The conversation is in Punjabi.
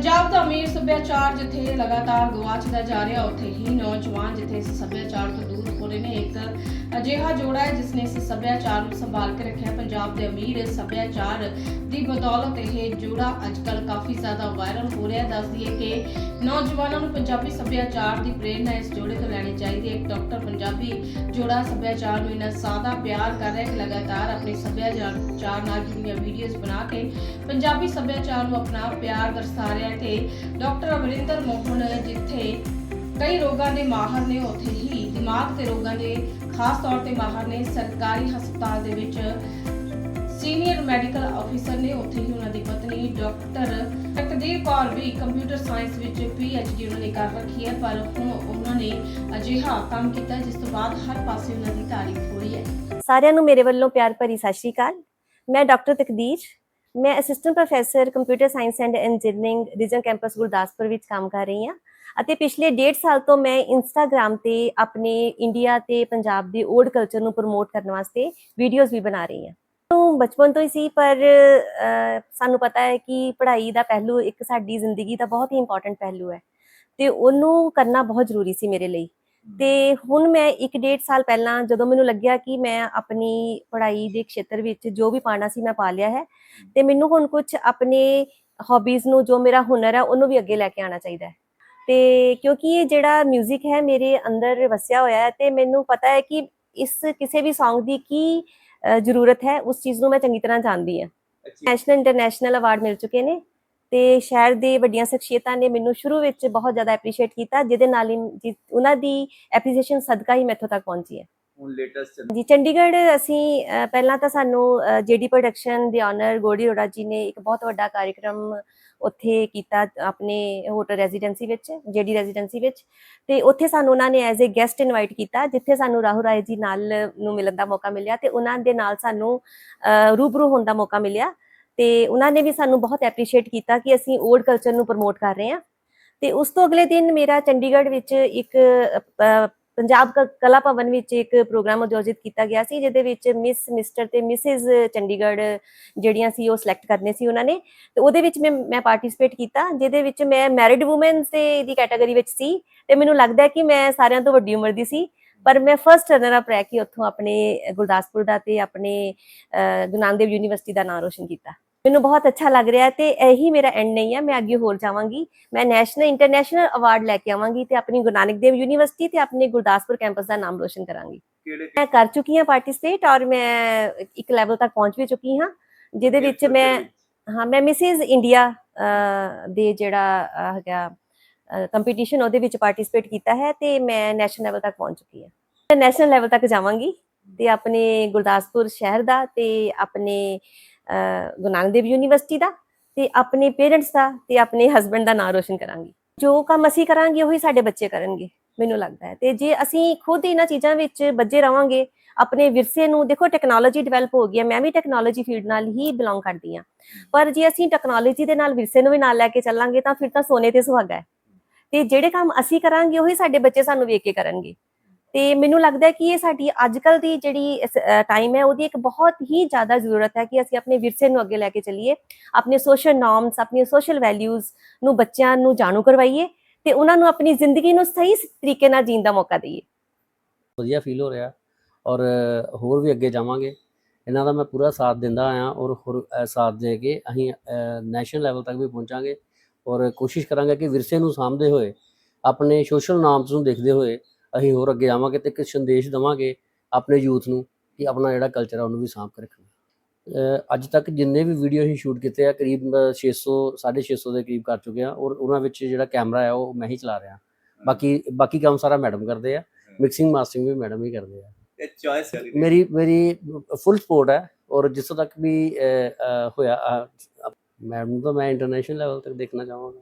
ज ਪੰਜਾਬ ਦਾ ਅਮੀਰ ਸੱਭਿਆਚਾਰ ਜਿੱਥੇ ਲਗਾਤਾਰ ਗਵਾਚਦਾ ਜਾ ਰਿਹਾ, ਉੱਥੇ ਹੀ ਨੌਜਵਾਨ ਜਿੱਥੇ ਇਸ ਸੱਭਿਆਚਾਰ ਤੋਂ ਦੂਰ ਹੋ ਰਹੇ ਨੇ, ਇੱਕ ਅਜਿਹਾ ਜੋੜਾ ਹੈ ਜਿਸ ਨੇ ਇਸ ਸੱਭਿਆਚਾਰ ਨੂੰ ਸੰਭਾਲ ਕੇ ਰੱਖਿਆ। ਪੰਜਾਬ ਦੇ ਅਮੀਰ ਸੱਭਿਆਚਾਰ ਦੀ ਬਦੌਲਤ ਇਹ ਜੋੜਾ ਅੱਜਕੱਲ ਕਾਫੀ ਜ਼ਿਆਦਾ ਵਾਇਰਲ ਹੋ ਰਿਹਾ ਦੱਸ ਦਈਏ ਕਿ ਨੌਜਵਾਨਾਂ ਨੂੰ ਪੰਜਾਬੀ ਸੱਭਿਆਚਾਰ ਦੀ ਪ੍ਰੇਰਣਾ ਇਸ ਜੋੜੇ ਤੋਂ ਲੈਣੀ ਚਾਹੀਦੀ ਹੈ। ਇੱਕ ਡਾਕਟਰ ਪੰਜਾਬੀ ਜੋੜਾ ਸੱਭਿਆਚਾਰ ਨੂੰ ਇੰਨਾ ਜ਼ਿਆਦਾ ਪਿਆਰ ਕਰ ਰਿਹਾ ਕਿ ਲਗਾਤਾਰ ਆਪਣੇ ਸੱਭਿਆਚਾਰ ਨਾਲ ਜੁੜੀਆਂ ਵੀਡੀਓਜ਼ ਬਣਾ ਕੇ ਪੰਜਾਬੀ ਸੱਭਿਆਚਾਰ ਨੂੰ ਆਪਣਾ ਪਿਆਰ ਦਰਸਾ ਰਿਹਾ ਤੇ ਡਾਕਟਰ ਅਮਰਿੰਦਰ ਮੋਹਨ ਜਿੱਥੇ ਕਈ ਰੋਗਾਂ ਦੇ ਮਾਹਰ ਨੇ, ਉੱਥੇ ਹੀ ਦਿਮਾਗ ਦੇ ਰੋਗਾਂ ਦੇ ਖਾਸ ਤੌਰ ਤੇ ਮਾਹਰ ਨੇ, ਸਰਕਾਰੀ ਹਸਪਤਾਲ ਦੇ ਵਿੱਚ ਸੀਨੀਅਰ ਮੈਡੀਕਲ ਅਫੀਸਰ ਨੇ, ਉੱਥੇ ਹੀ ਉਹਨਾਂ ਦੀ ਪਤਨੀ ਡਾਕਟਰ ਤਕਦੀਰ ਕੌਰ ਵੀ ਕੰਪਿਊਟਰ ਸਾਇੰਸ ਵਿੱਚ ਡੀ ਉਹਨਾਂ ਨੇ ਕਰ ਰੱਖੀ ਹੈ, ਪਰ ਹੁਣ ਉਹਨਾਂ ਨੇ ਅਜਿਹਾ ਕੰਮ ਕੀਤਾ ਜਿਸ ਤੋਂ ਬਾਅਦ ਹਰ ਪਾਸੇ ਉਹਨਾਂ ਦੀ ਤਾਰੀਫ ਹੋ ਰਹੀ ਹੈ। ਸਾਰਿਆਂ ਨੂੰ ਮੇਰੇ ਵੱਲੋਂ ਪਿਆਰ ਭਰੀ ਸਤਿ ਸ਼੍ਰੀ ਅਕਾਲ। ਮੈਂ ਡਾਕਟਰ ਤਕਦੀਰ ਮੈਂ assistant professor computer science and engineering region campus Gurdaspur ਵਿੱਚ ਕੰਮ ਕਰ ਰਹੀ ਹਾਂ। ਅਤੇ ਪਿਛਲੇ 1.5 ਸਾਲ ਤੋਂ ਮੈਂ ਇੰਸਟਾਗ੍ਰam ਤੇ ਆਪਣੇ ਇੰਡੀਆ ਤੇ ਪੰਜਾਬ ਦੀ ਓਲਡ ਕਲਚਰ ਨੂੰ ਪ੍ਰਮੋਟ ਕਰਨ ਵਾਸਤੇ ਵੀਡੀਓਜ਼ ਵੀ ਬਣਾ ਰਹੀ ਹਾਂ। ਤੋਂ ਬਚਪਨ ਤੋਂ ਹੀ ਸੀ, ਪਰ ਸਾਨੂੰ ਪਤਾ ਹੈ ਕਿ ਪੜ੍ਹਾਈ ਦਾ ਪਹਿਲੂ ਇੱਕ ਸਾਡੀ ਜ਼ਿੰਦਗੀ ਦਾ ਬਹੁਤ ਹੀ ਇੰਪੋਰਟੈਂਟ ਪਹਿਲੂ ਹੈ। ਤੇ ਉਹਨੂੰ ਕਰਨਾ ਬਹੁਤ ਜ਼ਰੂਰੀ ਸੀ ਮੇਰੇ ਲਈ। ਤੇ ਹੁਣ ਮੈਂ ਇੱਕ ਡੇਢ ਸਾਲ ਪਹਿਲਾਂ ਜਦੋਂ ਮੈਨੂੰ ਲੱਗਿਆ ਕਿ ਮੈਂ ਆਪਣੀ ਪੜ੍ਹਾਈ ਦੇ ਖੇਤਰ ਵਿੱਚ ਜੋ ਵੀ ਪਾਣਾ ਸੀ ਮੈਂ ਪਾ ਲਿਆ ਹੈ ਤੇ ਮੈਨੂੰ ਹੁਣ ਕੁਝ ਆਪਣੇ ਹੌਬੀਜ਼ ਨੂੰ ਜੋ ਮੇਰਾ ਹੁਨਰ ਹੈ ਉਹਨੂੰ ਵੀ ਅੱਗੇ ਲੈ ਕੇ ਆਉਣਾ ਚਾਹੀਦਾ ਹੈ। ਤੇ ਕਿਉਂਕਿ ਇਹ ਜਿਹੜਾ 뮤직 ਹੈ ਮੇਰੇ ਅੰਦਰ ਵਸਿਆ ਹੋਇਆ ਹੈ ਤੇ ਮੈਨੂੰ ਪਤਾ ਹੈ ਕਿ ਇਸ ਕਿਸੇ ਵੀ Song ਦੀ ਕੀ ਜ਼ਰੂਰਤ ਹੈ ਉਸ ਚੀਜ਼ ਨੂੰ ਮੈਂ ਚੰਗੀ ਤਰ੍ਹਾਂ ਜਾਣਦੀ ਹਾਂ। ਨੈਸ਼ਨਲ ਇੰਟਰਨੈਸ਼ਨਲ ਅਵਾਰਡ ਮਿਲ ਚੁੱਕੇ ਨੇ ਤੇ ਸ਼ਹਿਰ ਦੇ ਵੱਡੀਆਂ ਸ਼ਖਸੀਅਤਾਂ ਨੇ ਮੈਨੂੰ ਸ਼ੁਰੂ ਵਿੱਚ ਬਹੁਤ ਜ਼ਿਆਦਾ ਐਪਰੀਸ਼ੀਏਟ ਕੀਤਾ ਜਿਹਦੇ ਨਾਲ ਹੀ ਉਹਨਾਂ ਦੀ ਐਪਰੀਸ਼ੀਏਸ਼ਨ ਸਦਕਾ ਹੀ ਮੈਥੋਂ ਤੱਕ ਪਹੁੰਚੀ ਹੈ। ਹੁਣ ਲੇਟੈਸਟ ਜੀ ਚੰਡੀਗੜ੍ਹ ਅਸੀਂ ਪਹਿਲਾਂ ਤਾਂ ਸਾਨੂੰ ਜੀਡੀ ਪ੍ਰੋਡਕਸ਼ਨ ਦੇ ਆਨਰ ਗੋੜੀ ਰੋੜਾ ਜੀ ਨੇ ਇੱਕ ਬਹੁਤ ਵੱਡਾ ਕਾਰਜਕ੍ਰਮ ਉੱਥੇ ਕੀਤਾ ਆਪਣੇ ਹੋਟਲ ਰੈਜ਼ੀਡੈਂਸੀ ਵਿੱਚ ਜੀਡੀ ਰੈਜ਼ੀਡੈਂਸੀ ਵਿੱਚ। ਤੇ ਉੱਥੇ ਸਾਨੂੰ ਉਹਨਾਂ ਨੇ ਐਜ਼ ਅ ਗੈਸਟ ਇਨਵਾਈਟ ਕੀਤਾ ਜਿੱਥੇ ਸਾਨੂੰ ਰਾਹੁਲ ਰਾਏ ਜੀ ਨਾਲ ਨੂੰ ਮਿਲਣ ਦਾ ਮੌਕਾ ਮਿਲਿਆ ਤੇ ਉਹਨਾਂ ਦੇ ਨਾਲ ਸਾਨੂੰ ਰੂਬਰੂ ਹੋਣ ਦਾ ਮੌਕਾ ਮਿਲਿਆ। ਤੇ ਉਹਨਾਂ ਨੇ ਵੀ ਸਾਨੂੰ ਬਹੁਤ ਐਪਰੀਸ਼ੀਏਟ ਕੀਤਾ ਕਿ ਅਸੀਂ ਓਲਡ ਕਲਚਰ ਨੂੰ ਪ੍ਰਮੋਟ ਕਰ ਰਹੇ ਹਾਂ। ਤੇ ਉਸ ਤੋਂ ਅਗਲੇ ਦਿਨ ਮੇਰਾ ਚੰਡੀਗੜ੍ਹ ਵਿੱਚ ਇੱਕ ਪੰਜਾਬ ਕ- ਕਲਾ ਭਵਨ ਵਿੱਚ ਇੱਕ ਪ੍ਰੋਗਰਾਮ ਆਯੋਜਿਤ ਕੀਤਾ ਗਿਆ ਸੀ ਜਿਹਦੇ ਵਿੱਚ ਮਿਸ ਮਿਸਟਰ ਤੇ ਮਿਸਿਸ ਚੰਡੀਗੜ੍ਹ ਜਿਹੜੀਆਂ ਸੀ ਉਹ ਸਿਲੈਕਟ ਕਰਨੇ ਸੀ ਉਹਨਾਂ ਨੇ। ਤੇ ਉਹਦੇ ਵਿੱਚ ਮੈਂ ਮੈਂ ਪਾਰਟਿਸਿਪੇਟ ਕੀਤਾ ਜਿਹਦੇ ਵਿੱਚ ਮੈਂ ਮੈਰਿਡ ਵੂਮਨਸ ਦੇ ਦੀ ਕੈਟਾਗਰੀ ਵਿੱਚ ਸੀ ਤੇ ਮੈਨੂੰ ਲੱਗਦਾ ਕਿ ਮੈਂ ਸਾਰਿਆਂ ਤੋਂ ਵੱਡੀ ਉਮਰ ਦੀ ਸੀ। ਪਰ ਮੈਂ ਫਰਸਟ ਰਨਰ ਅਪ ਰਹਿ ਕੇ ਉੱਥੋਂ ਆਪਣੇ ਗੁਰਦਾਸਪੁਰ ਦਾ ਤੇ ਆਪਣੇ ਅਹ, ਗੁਰੂ ਨਾਨਕ ਦੇਵ ਯੂਨੀਵਰਸਿਟੀ ਦਾ ਨਾਮ ਰੋਸ਼ਨ ਕੀਤਾ। ਮੈਨੂੰ ਬਹੁਤ ਅੱਛਾ ਲੱਗ ਰਿਹਾ ਤੇ ਇਹੀ ਮੇਰਾ ਐਂਡ ਨਹੀਂ ਹੈ ਮੈਂ ਅੱਗੇ ਹੋਰ ਜਾਵਾਂਗੀ। ਮੈਂ ਨੈਸ਼ਨਲ ਇੰਟਰਨੈਸ਼ਨਲ ਅਵਾਰਡ ਲੈ ਕੇ ਆਵਾਂਗੀ ਤੇ ਆਪਣੀ ਗੁਰੂ ਨਾਨਕ ਦੇਵ ਯੂਨੀਵਰਸਿਟੀ ਤੇ ਆਪਣੇ ਗੁਰਦਾਸਪੁਰ ਕੈਂਪਸ ਦਾ ਨਾਮ ਰੋਸ਼ਨ ਕਰਾਂਗੀ। ਮੈਂ ਕਰ ਚੁੱਕੀ ਹਾਂ ਪਾਰਟਿਸਿਪੇਟ ਔਰ ਮੈਂ ਇੱਕ ਲੈਵਲ ਤੱਕ ਪਹੁੰਚ ਵੀ ਚੁੱਕੀ ਹਾਂ ਜਿਹਦੇ ਵਿੱਚ ਮੈਂ ਹਾਂ ਮੈਂ ਮਿਸਿਸ ਇੰਡੀਆ ਦੇ ਜਿਹੜਾ ਹੈਗਾ ਕੰਪੀਟੀਸ਼ਨ ਉਹਦੇ ਵਿੱਚ ਪਾਰਟਿਸਿਪੇਟ ਕੀਤਾ ਹੈ ਤੇ ਮੈਂ ਨੈਸ਼ਨਲ ਲੈਵਲ ਤੱਕ ਪਹੁੰਚ ਚੁੱਕੀ ਹਾਂ। ਮੈਂ ਨੈਸ਼ਨਲ ਲੈਵਲ ਤੱਕ ਜਾਵਾਂਗੀ ਤੇ ਆਪਣੇ ਗੁਰਦਾਸਪੁਰ ਸ਼ਹਿਰ ਦਾ ਤੇ ਆਪਣੇ ਗੁਰੂ ਨਾਨਕ ਦੇਵ ਯੂਨੀਵਰਸਿਟੀ ਦਾ ਤੇ ਆਪਣੇ ਪੇਰੈਂਟਸ ਦਾ ਤੇ ਆਪਣੇ ਹਸਬੰਡ ਦਾ ਨਾਮ ਰੋਸ਼ਨ ਕਰਾਂਗੀ। ਜੋ ਕੰਮ ਅਸੀਂ ਕਰਾਂਗੇ ਉਹੀ ਸਾਡੇ ਬੱਚੇ ਕਰਨਗੇ, ਮੈਨੂੰ ਲੱਗਦਾ ਹੈ। ਤੇ ਜੇ ਅਸੀਂ ਖੁਦ ਇਹਨਾਂ ਚੀਜ਼ਾਂ ਵਿੱਚ ਬੱਜੇ ਰਵਾਂਗੇ, ਆਪਣੇ ਵਿਰਸੇ ਨੂੰ, ਦੇਖੋ ਟੈਕਨੋਲੋਜੀ ਡਿਵੈਲਪ ਹੋ ਗਈ ਹੈ, ਮੈਂ ਵੀ ਟੈਕਨੋਲੋਜੀ ਫੀਲਡ ਨਾਲ ਹੀ ਬਿਲੋਂਗ ਕਰਦੀ ਹਾਂ। ਪਰ ਜੇ ਅਸੀਂ ਟੈਕਨੋਲੋਜੀ ਦੇ ਨਾਲ ਵਿਰਸੇ ਨੂੰ ਵੀ ਨਾਲ ਲੈ ਕੇ ਚੱਲਾਂਗੇ ਤਾਂ ਫਿਰ ਤਾਂ ਸੋਨੇ ਤੇ ਸੁਹਾਗਾ ਹੈ। ਤੇ ਜਿਹੜੇ ਕੰਮ ਅਸੀਂ ਕਰਾਂਗੇ, ਉਹੀ ਸਾਡੇ ਬੱਚੇ ਸਾਨੂੰ ਵੇਖ ਕੇ ਕਰਨਗੇ। ਤੇ ਮੈਨੂੰ ਲੱਗਦਾ ਕਿ ਇਹ ਸਾਡੀ ਅੱਜਕੱਲ ਦੀ ਜਿਹੜੀ ਟਾਈਮ ਹੈ, ਉਹਦੀ ਇੱਕ ਬਹੁਤ ਹੀ ਜ਼ਿਆਦਾ ਜ਼ਰੂਰਤ ਹੈ ਕਿ ਅਸੀਂ ਆਪਣੇ ਵਿਰਸੇ ਨੂੰ ਅੱਗੇ ਲੈ ਕੇ ਚੱਲੀਏ, ਆਪਣੇ ਸੋਸ਼ਲ ਨਾਰਮਸ ਆਪਣੀਆਂ ਸੋਸ਼ਲ ਵੈਲਿਊਜ਼ ਨੂੰ ਬੱਚਿਆਂ ਨੂੰ ਜਾਣੂ ਕਰਵਾਈਏ ਤੇ ਉਹਨਾਂ ਨੂੰ ਆਪਣੀ ਜ਼ਿੰਦਗੀ ਨੂੰ ਸਹੀ ਤਰੀਕੇ ਨਾਲ ਜੀਣ ਦਾ ਮੌਕਾ ਦਈਏ। ਵਧੀਆ ਫੀਲ ਹੋ ਰਿਹਾ ਔਰ ਹੋਰ ਵੀ ਅੱਗੇ ਜਾਵਾਂਗੇ। ਇਹਨਾਂ ਦਾ ਮੈਂ ਪੂਰਾ ਸਾਥ ਦਿੰਦਾ ਆਇਆ ਔਰ ਹੋਰ ਸਾਥ ਦੇ ਕੇ ਅਸੀਂ ਨੈਸ਼ਨਲ ਲੈਵਲ ਤੱਕ ਵੀ ਪਹੁੰਚਾਂਗੇ ਔਰ ਕੋਸ਼ਿਸ਼ ਕਰਾਂਗੇ ਕਿ ਵਿਰਸੇ ਨੂੰ ਸਾਂਭਦੇ ਹੋਏ, ਆਪਣੇ ਸੋਸ਼ਲ ਨਾਮਸ ਨੂੰ ਦੇਖਦੇ ਹੋਏ ਅਸੀਂ ਹੋਰ ਅੱਗੇ ਆਵਾਂਗੇ ਤੇ ਇੱਕ ਸੰਦੇਸ਼ ਦਵਾਂਗੇ ਆਪਣੇ ਯੂਥ ਨੂੰ ਕਿ ਆਪਣਾ ਜਿਹੜਾ ਕਲਚਰ ਹੈ ਉਹਨੂੰ ਵੀ ਸਾਂਭ ਕੇ ਰੱਖਣਾ। ਅੱਜ ਤੱਕ ਜਿੰਨੇ ਵੀ ਵੀਡੀਓ ਅਸੀਂ ਸ਼ੂਟ ਕੀਤੇ ਆ ਕਰੀਬ ਅ, 600 650 ਦੇ ਕਰੀਬ ਕਰ ਚੁੱਕੇ ਆ ਔਰ ਉਹਨਾਂ ਵਿੱਚ ਜਿਹੜਾ ਕੈਮਰਾ ਹੈ ਉਹ ਮੈਂ ਹੀ ਚਲਾ ਰਿਹਾ। ਬਾਕੀ ਬਾਕੀ ਕੰਮ ਸਾਰਾ ਮੈਡਮ ਕਰਦੇ ਆ ਮਿਕਸਿੰਗ ਮਾਸਟਰਿੰਗ ਵੀ ਮੈਡਮ ਹੀ ਕਰਦੇ ਆ। ਇਹ ਚੋਇਸ ਹੈ ਮੇਰੀ ਮੇਰੀ ਫੁੱਲ ਸਪੋਰਟ ਹੈ ਔਰ ਜਿੱਥੋਂ ਤੱਕ ਵੀ ਹੋਇਆ ਮੈਡਮ ਨੂੰ ਤਾਂ ਮੈਂ ਇੰਟਰਨੈਸ਼ਨਲ ਲੈਵਲ ਤੱਕ ਦੇਖਣਾ ਚਾਹਾਂਗਾ।